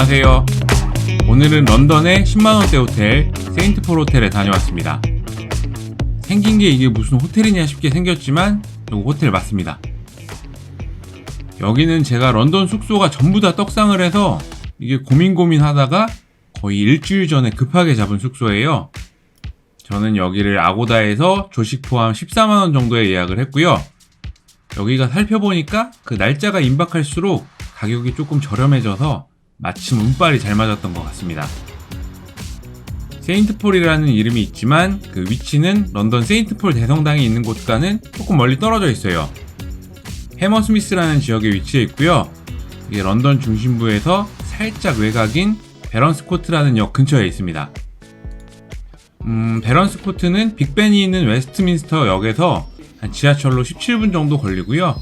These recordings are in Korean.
안녕하세요. 오늘은 런던의 10만원대 호텔 세인트폴 호텔에 다녀왔습니다. 생긴 게 이게 무슨 호텔이냐 싶게 생겼지만 이거 호텔 맞습니다. 여기는 제가 런던 숙소가 전부 다 떡상을 해서 이게 고민 고민 하다가 거의 일주일 전에 급하게 잡은 숙소예요. 저는 여기를 아고다에서 조식 포함 14만원 정도에 예약을 했고요. 여기가 살펴보니까 그 날짜가 임박할수록 가격이 조금 저렴해져서 마침 운빨이 잘 맞았던 것 같습니다. 세인트폴이라는 이름이 있지만 그 위치는 런던 세인트폴 대성당이 있는 곳과는 조금 멀리 떨어져 있어요. 해머스미스라는 지역에 위치해 있고요. 이게 런던 중심부에서 살짝 외곽인 베런스코트라는 역 근처에 있습니다. 음, 베런스코트는 빅벤이 있는 웨스트민스터 역에서 한 지하철로 17분 정도 걸리고요.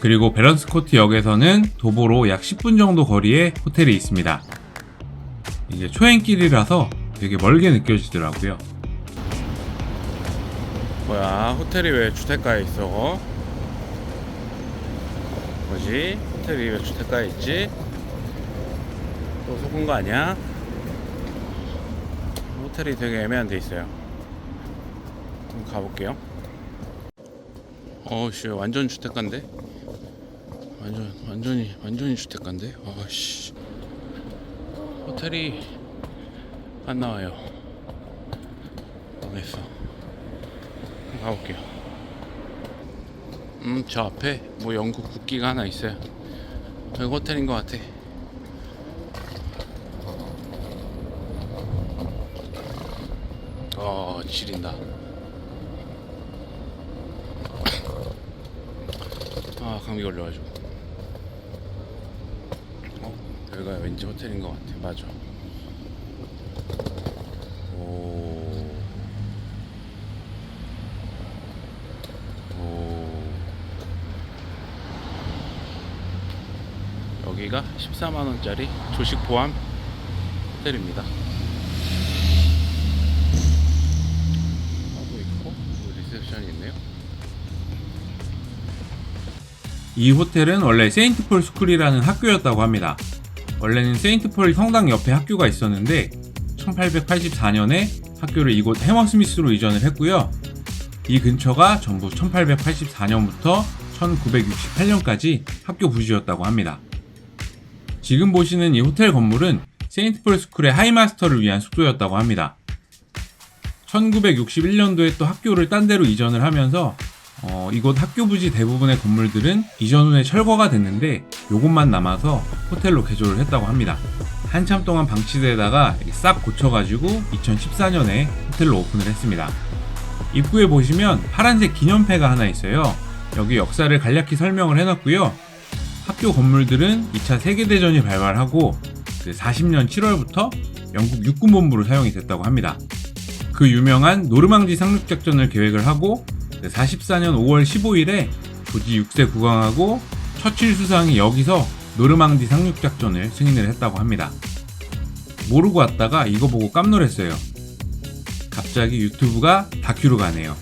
그리고 베런스코트 역에서는 도보로 약 10분 정도 거리에 호텔이 있습니다. 이게 초행길이라서 되게 멀게 느껴지더라고요. 뭐야 호텔이 왜 주택가에 있어? 뭐지? 호텔이 왜 주택가에 있지? 또 속은 거 아니야? 호텔이 되게 애매한 데 있어요. 가볼게요. 어씨 완전 주택가인데? 완전 완전히 완전히 주택가인데? 아씨 호텔이 안 나와요. 망했어. 가볼게요. 음, 저 앞에 뭐 영국 국기가 하나 있어요. 여기 호텔인 것 같아. 어, 지린다. 아, 감기 걸려가지고. 어, 여기가 왠지 호텔인 것 같아. 맞아. 오. 오. 여기가 14만 원짜리 조식 포함 호텔입니다. 하고 있고 뭐 리셉션이 있네요. 이 호텔은 원래 세인트폴 스쿨이라는 학교였다고 합니다. 원래는 세인트폴 성당 옆에 학교가 있었는데 1884년에 학교를 이곳 해머스미스로 이전을 했고요. 이 근처가 전부 1884년부터 1968년까지 학교 부지였다고 합니다. 지금 보시는 이 호텔 건물은 세인트폴 스쿨의 하이마스터를 위한 숙소였다고 합니다. 1961년도에 또 학교를 딴 데로 이전을 하면서 어, 이곳 학교 부지 대부분의 건물들은 이전 후에 철거가 됐는데 요것만 남아서 호텔로 개조를 했다고 합니다. 한참 동안 방치되다가 싹 고쳐가지고 2014년에 호텔로 오픈을 했습니다. 입구에 보시면 파란색 기념패가 하나 있어요. 여기 역사를 간략히 설명을 해놨고요. 학교 건물들은 2차 세계대전이 발발하고 40년 7월부터 영국 육군본부로 사용이 됐다고 합니다. 그 유명한 노르망디 상륙작전을 계획을 하고 44년 5월 15일에 조지 6세 국왕하고 처칠 수상이 여기서 노르망디 상륙작전을 승인을 했다고 합니다. 모르고 왔다가 이거 보고 깜놀했어요. 갑자기 유튜브가 다큐로 가네요.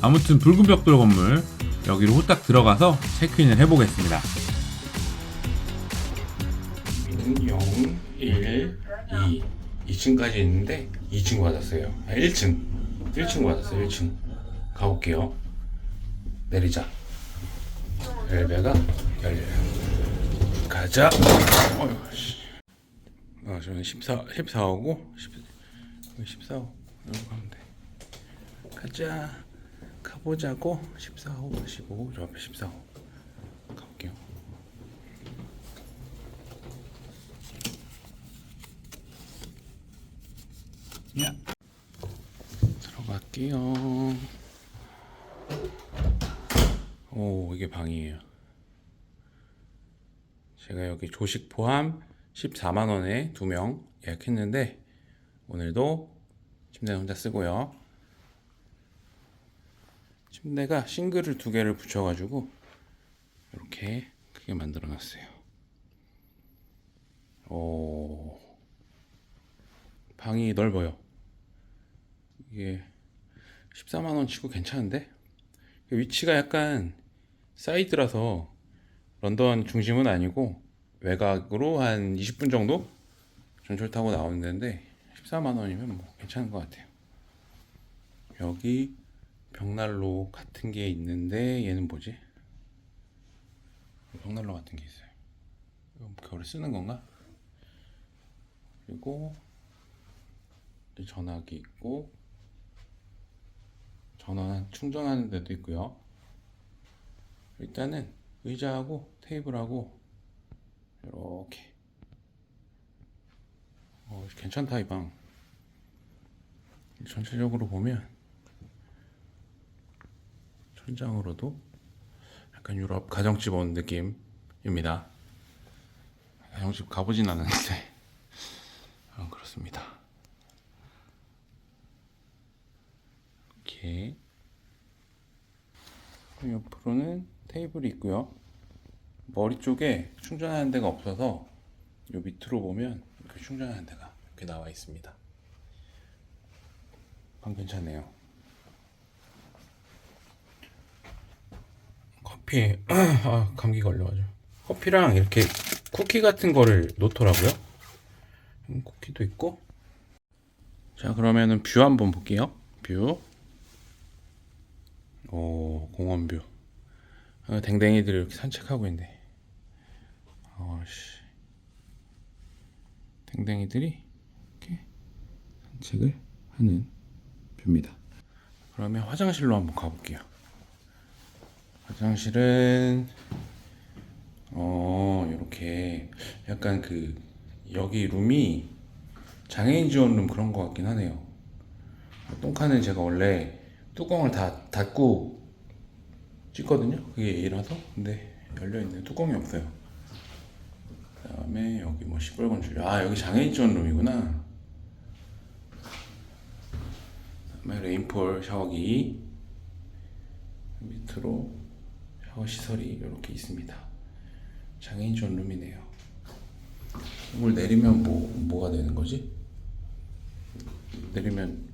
아무튼 붉은 벽돌 건물 여기로 후딱 들어가서 체크인을 해보겠습니다. 0, 1, 2 2층까지 있는데 2층 받았어요. 아, 1층 1층 받았어요. 1층 가볼게요. 내리자. 엘베가 열려요. 가자. 어휴, 씨. 아, 저는 14, 14호고 14호 여기 가면 돼. 가자. 가보자고 14호 가시고 저 앞에 14호 가볼게요. 야. 들어갈게요. 오, 이게 방이에요. 제가 여기 조식 포함 14만 원에 두 명 예약했는데 오늘도 침대는 혼자 쓰고요. 침대가 싱글을 두 개를 붙여가지고 이렇게 크게 만들어 놨어요. 오, 방이 넓어요. 이게 14만 원 치고 괜찮은데 위치가 약간 사이드라서 런던 중심은 아니고 외곽으로 한 20분 정도 전철 타고 나오는 데인데 14만 원이면 뭐 괜찮은 것 같아요. 여기 벽난로 같은 게 있는데 얘는 뭐지? 벽난로 같은 게 있어요. 이거 겨울에 쓰는 건가? 그리고 이 전화기 있고 전원 충전하는 데도 있고요. 일단은 의자하고 테이블하고 이렇게 어, 괜찮다 이 방. 전체적으로 보면 천장으로도 약간 유럽 가정집 온 느낌입니다. 가정집 가보진 않았는데 어, 그렇습니다. 이렇게 그리고 옆으로는 테이블이 있고요. 머리 쪽에 충전하는 데가 없어서 요 밑으로 보면 이렇게 충전하는 데가 이렇게 나와 있습니다. 방 괜찮네요. 커피 아, 감기 걸려가지고 커피랑 이렇게 쿠키 같은 거를 놓더라고요. 음, 쿠키도 있고. 자 그러면은 뷰 한번 볼게요. 뷰. 오 공원 뷰. 아, 댕댕이들이 이렇게 산책하고 있네. 어씨. 댕댕이들이 이렇게 산책을 하는 뷰입니다. 그러면 화장실로 한번 가볼게요. 화장실은 어 이렇게 약간 그 여기 룸이 장애인 지원 룸 그런 거 같긴 하네요. 똥칸은 제가 원래 뚜껑을 다 닫고 찍거든요. 그게 예의라서 근데 열려 있네. 뚜껑이 없어요. 그다음에 여기 뭐 시뻘건 줄. 아 여기 장애인 지원 룸이구나. 그다음에 레인폴 샤워기 밑으로 샤워 시설이 이렇게 있습니다. 장애인 지원 룸이네요. 이걸 내리면 뭐 뭐가 되는 거지? 내리면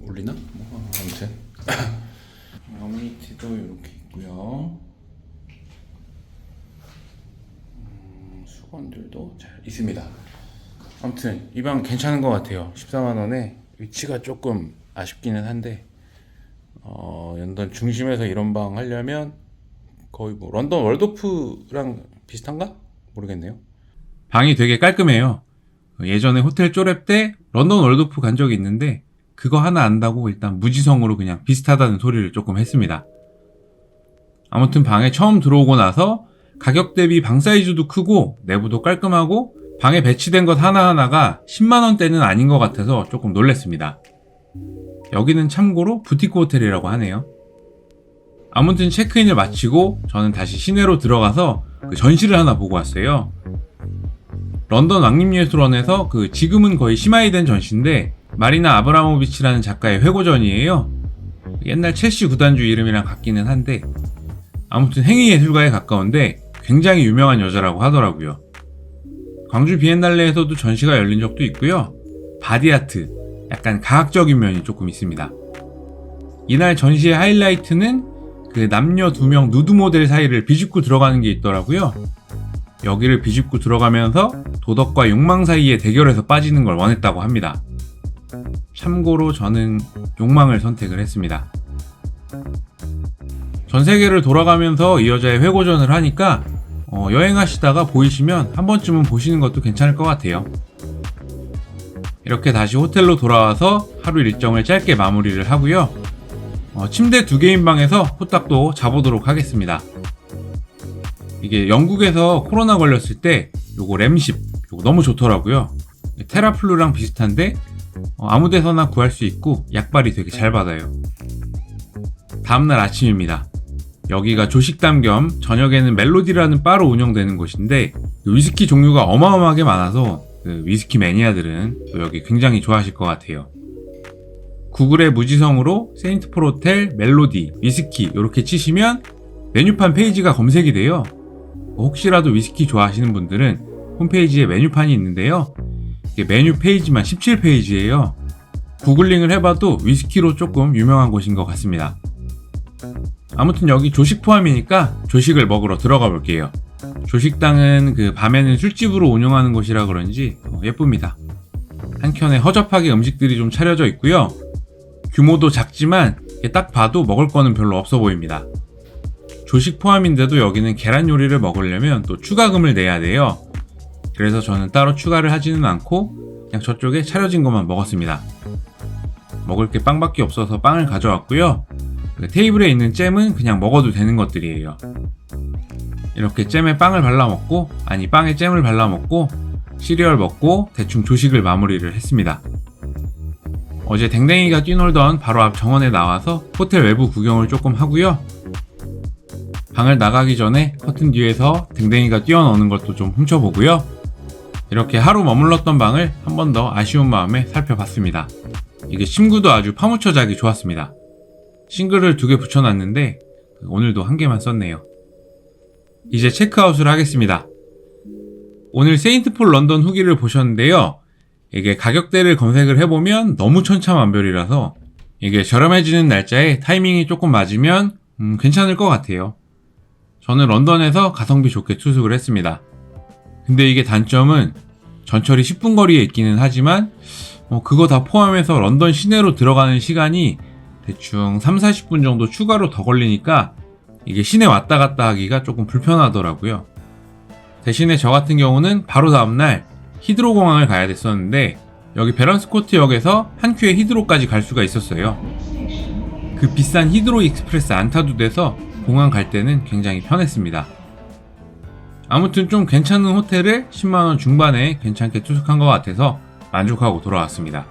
울리나? 뭐 아무튼 어머니티도 이렇게 있고요. 음, 수건들도 잘 있습니다. 아무튼 이 방 괜찮은 것 같아요. 14만 원에 위치가 조금 아쉽기는 한데 어, 연던 중심에서 이런 방 하려면 거의 뭐 런던 월드오프랑 비슷한가? 모르겠네요. 방이 되게 깔끔해요. 예전에 호텔 쪼랩 때 런던 월드오프 간 적이 있는데 그거 하나 안다고 일단 무지성으로 그냥 비슷하다는 소리를 조금 했습니다. 아무튼 방에 처음 들어오고 나서 가격 대비 방 사이즈도 크고 내부도 깔끔하고 방에 배치된 것 하나하나가 10만원대는 아닌 것 같아서 조금 놀랬습니다. 여기는 참고로 부티크 호텔이라고 하네요. 아무튼 체크인을 마치고 저는 다시 시내로 들어가서 그 전시를 하나 보고 왔어요. 런던 왕립예술원에서 그 지금은 거의 심화이된 전시인데 마리나 아브라모비치라는 작가의 회고전이에요. 옛날 첼시 구단주 이름이랑 같기는 한데 아무튼 행위예술가에 가까운데 굉장히 유명한 여자라고 하더라고요. 광주 비엔날레에서도 전시가 열린 적도 있고요. 바디아트, 약간 가학적인 면이 조금 있습니다. 이날 전시의 하이라이트는 그 남녀 두 명 누드 모델 사이를 비집고 들어가는 게 있더라고요. 여기를 비집고 들어가면서 도덕과 욕망 사이의 대결에서 빠지는 걸 원했다고 합니다. 참고로 저는 욕망을 선택을 했습니다. 전 세계를 돌아가면서 이 여자의 회고전을 하니까 어, 여행하시다가 보이시면 한 번쯤은 보시는 것도 괜찮을 것 같아요. 이렇게 다시 호텔로 돌아와서 하루 일정을 짧게 마무리를 하고요. 어, 침대 두 개인 방에서 후딱도 자보도록 하겠습니다. 이게 영국에서 코로나 걸렸을 때 요거 램십 요거 너무 좋더라고요. 테라플루랑 비슷한데 어, 아무 데서나 구할 수 있고 약발이 되게 잘 받아요. 다음날 아침입니다. 여기가 조식담 겸 저녁에는 멜로디라는 바로 운영되는 곳인데 그 위스키 종류가 어마어마하게 많아서 그 위스키 매니아들은 또 여기 굉장히 좋아하실 것 같아요. 구글의 무지성으로 세인트폴 호텔, 멜로디, 위스키 이렇게 치시면 메뉴판 페이지가 검색이 돼요. 혹시라도 위스키 좋아하시는 분들은 홈페이지에 메뉴판이 있는데요. 메뉴 페이지만 17페이지예요. 구글링을 해봐도 위스키로 조금 유명한 곳인 것 같습니다. 아무튼 여기 조식 포함이니까 조식을 먹으러 들어가 볼게요. 조식당은 그 밤에는 술집으로 운영하는 곳이라 그런지 어, 예쁩니다. 한켠에 허접하게 음식들이 좀 차려져 있고요. 규모도 작지만 딱 봐도 먹을 거는 별로 없어 보입니다. 조식 포함인데도 여기는 계란 요리를 먹으려면 또 추가금을 내야 돼요. 그래서 저는 따로 추가를 하지는 않고 그냥 저쪽에 차려진 것만 먹었습니다. 먹을 게 빵밖에 없어서 빵을 가져왔고요. 그 테이블에 있는 잼은 그냥 먹어도 되는 것들이에요. 이렇게 잼에 빵을 발라 먹고, 아니 빵에 잼을 발라 먹고, 시리얼 먹고 대충 조식을 마무리를 했습니다. 어제 댕댕이가 뛰놀던 바로 앞 정원에 나와서 호텔 외부 구경을 조금 하고요. 방을 나가기 전에 커튼 뒤에서 댕댕이가 뛰어노는 것도 좀 훔쳐보고요. 이렇게 하루 머물렀던 방을 한 번 더 아쉬운 마음에 살펴봤습니다. 이게 침구도 아주 파묻혀 자기 좋았습니다. 싱글을 두 개 붙여놨는데 오늘도 한 개만 썼네요. 이제 체크아웃을 하겠습니다. 오늘 세인트폴 런던 후기를 보셨는데요. 이게 가격대를 검색을 해보면 너무 천차만별이라서 이게 저렴해지는 날짜에 타이밍이 조금 맞으면 음, 괜찮을 것 같아요. 저는 런던에서 가성비 좋게 투숙을 했습니다. 근데 이게 단점은 전철이 10분 거리에 있기는 하지만 어, 그거 다 포함해서 런던 시내로 들어가는 시간이 대충 3, 40분 정도 추가로 더 걸리니까 이게 시내 왔다 갔다 하기가 조금 불편하더라고요. 대신에 저 같은 경우는 바로 다음날 히드로 공항을 가야 됐었는데 여기 베런스코트 역에서 한 큐에 히드로까지 갈 수가 있었어요. 그 비싼 히드로 익스프레스 안 타도 돼서 공항 갈 때는 굉장히 편했습니다. 아무튼 좀 괜찮은 호텔을 10만원 중반에 괜찮게 투숙한 것 같아서 만족하고 돌아왔습니다.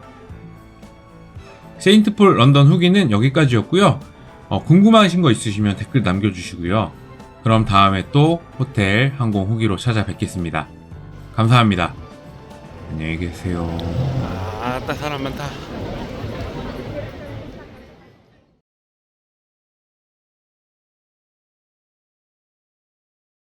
세인트폴 런던 후기는 여기까지였고요. 어, 궁금하신 거 있으시면 댓글 남겨주시고요. 그럼 다음에 또 호텔 항공 후기로 찾아뵙겠습니다. 감사합니다. 안녕히 계세요. 아따 사람 많다